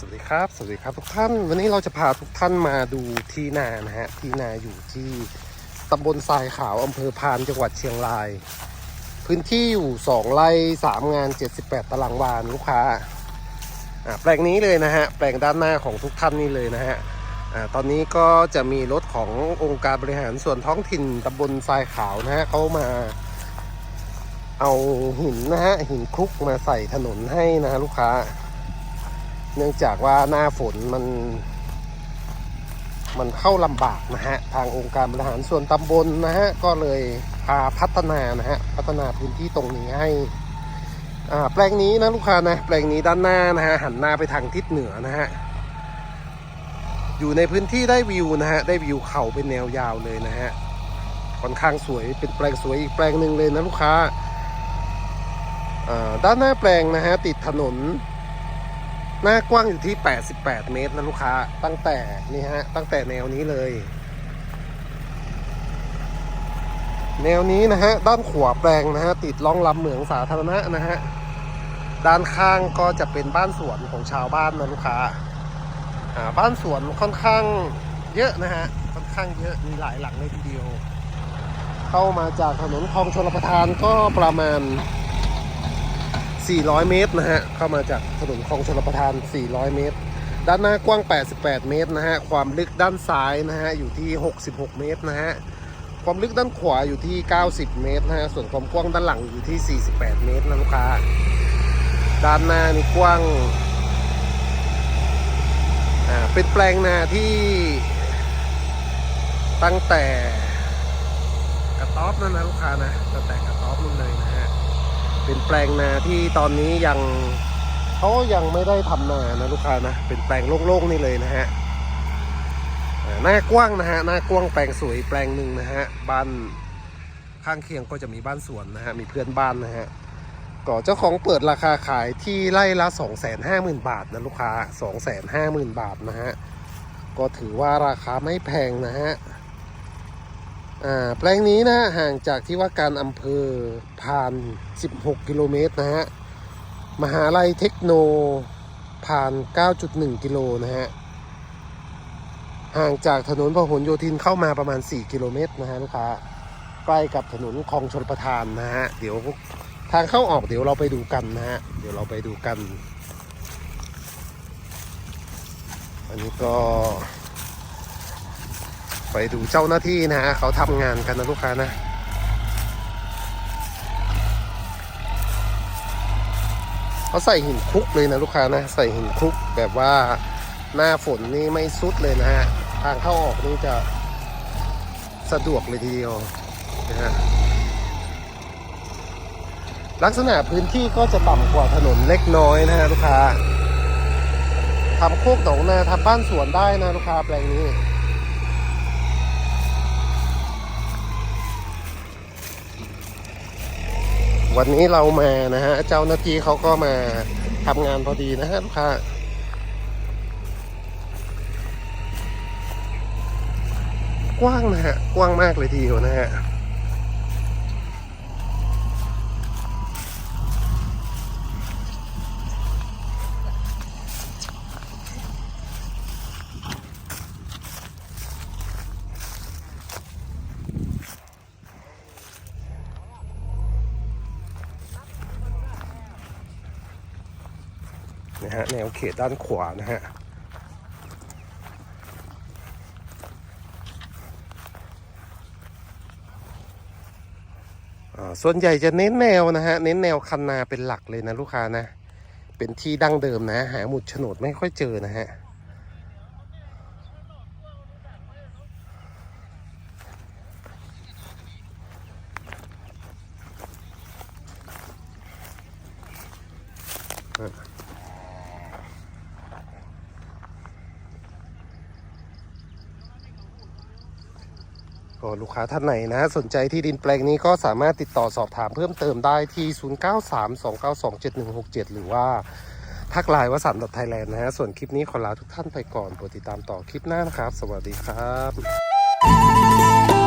สวัสดีครับ สวัสดีครับทุกท่าน วันนี้เราจะพาทุกท่านมาดูที่นานะฮะ ที่นาอยู่ที่ตำบลทรายขาวอำเภอพานจังหวัดเชียงราย พื้นที่อยู่ 2 ไร่ 3 งาน 78 ตารางวาลูกค้าอ่าแปลงนี้เลยนะฮะ แปลงด้านหน้าของทุกท่านนี่เลยนะฮะอ่าตอนนี้ก็จะมีรถขององค์การบริหารส่วนท้องถิ่นตำบลทรายขาวนะฮะเขามาเอาหินนะฮะหินคลุกมาใส่ถนนให้นะฮะลูกค้า เนื่องจากว่าหน้าฝนมัน มันเข้าลำบากนะฮะ ทางองค์การบริหารส่วนตำบลนะฮะ ก็เลยพาพัฒนานะฮะ พัฒนาพื้นที่ตรงนี้ให้อ่าแปลงนี้นะลูกค้านะ แปลงนี้ด้านหน้านะฮะ หันหน้าไปทางทิศเหนือนะฮะ อยู่ในพื้นที่ได้วิวนะฮะ ได้วิวเขาเป็นแนวยาวเลยนะฮะ ค่อนข้างสวย เป็นแปลงสวยอีกแปลงหนึ่งเลยนะลูกค้าอ่าด้านหน้าแปลงนะฮะติดถนน หน้ากว้างอยู่ที่ 88 เมตรนะลูกค้า ตั้งแต่นี่ฮะ ตั้งแต่แนวนี้เลย แนวนี้นะฮะ ด้านขวาแปลงนะฮะ ติดล่องลำเหมืองสาธารณะนะฮะ ด้านข้างก็จะเป็นบ้านสวนของชาวบ้านนะลูกค้าอ่าบ้านสวนค่อนข้างเยอะนะฮะ ค่อนข้างเยอะ มีหลายหลังเลยทีเดียว เข้ามาจากถนนคลองชลประทานก็ประมาณ 400 เมตรนะฮะ เข้ามาจากถนนคลองชลประทาน 400 เมตร ด้านหน้ากว้าง 88 เมตรนะฮะ ความลึกด้านซ้ายนะฮะ อยู่ที่ 66 เมตรนะฮะ ความลึกด้านขวาอยู่ที่ 90 เมตรนะฮะ ส่วนความกว้างด้านหลังอยู่ที่ 48 เมตรนะลูกค้า ด้านหน้านี่กว้าง อ่า เป็นแปลงนาที่ตั้งแต่กระต๊อบนั่นนะลูกค้านะ ตั้งแต่กระต๊อบนู่นเลยนะฮะ เป็นแปลงนาที่ตอนนี้ยังเขายังไม่ได้ทำนานะลูกค้านะ เป็นแปลงโล่งๆนี่เลยนะฮะหน้ากว้างนะฮะหน้ากว้างแปลงสวยแปลงหนึ่งนะฮะบ้านข้างเคียงก็จะมีบ้านสวนนะฮะมีเพื่อนบ้านนะฮะก็เจ้าของเปิดราคาขายที่ไร่ละ 2 5 0 0 0 0 บาทนะลูกค้า 2 5 0 0 0 0 บาทนะฮะก็ถือว่าราคาไม่แพงนะฮะ แปลงนี้นะห่างจากที่ว่าการอำเภอผ่าน 16 กิโลเมตรนะฮะ มหาลัยเทคโนผ่าน 9.1 กิโลนะฮะ ห่างจากถนนพหลโยธินเข้ามาประมาณ 4 กิโลเมตรนะฮะลูกค้าใกล้กับถนนคลองชลประทานนะฮะ เดี๋ยวทางเข้าออกเดี๋ยวเราไปดูกันนะฮะ เดี๋ยวเราไปดูกัน อันนี้ก็ ไปดูเจ้าหน้าที่นะฮะเขาทำงานกันนะลูกค้านะเขาใส่หินคลุกเลยนะลูกค้านะ ใส่หินคลุกแบบว่าหน้าฝนนี่ไม่สุดเลยนะฮะ ทางเข้าออกนี่จะสะดวกเลยทีเดียวนะฮะลักษณะพื้นที่ก็จะต่ำกว่าถนนเล็กน้อยนะฮะลูกค้าทำโคกหนองนาทำบ้านสวนได้นะลูกค้าแปลงนี้ วันนี้เรามานะฮะ เจ้าหน้าที่เขาก็มาทำงานพอดีนะฮะลูกค้ากว้างนะฮะ กว้างมากเลยทีเดียวนะฮะ นะฮะแนวเขตด้านขวานะฮะส่วนใหญ่จะเน้นแนวนะฮะ เน้นแนวคันนาเป็นหลักเลยนะลูกค้านะ เป็นที่ดั้งเดิมนะ หาหมุดโฉนดไม่ค่อยเจอนะฮะ ก็ลูกค้าท่านไหนนะ สนใจที่ดินแปลงนี้ก็สามารถติดต่อสอบถามเพิ่มเติมได้ที่ 0932927167 หรือว่าทักไลน์วสันต์ไทยแลนด์นะฮะ ส่วนคลิปนี้ขอลาทุกท่านไปก่อนโปรดติดตามต่อคลิปหน้านะครับ สวัสดีครับ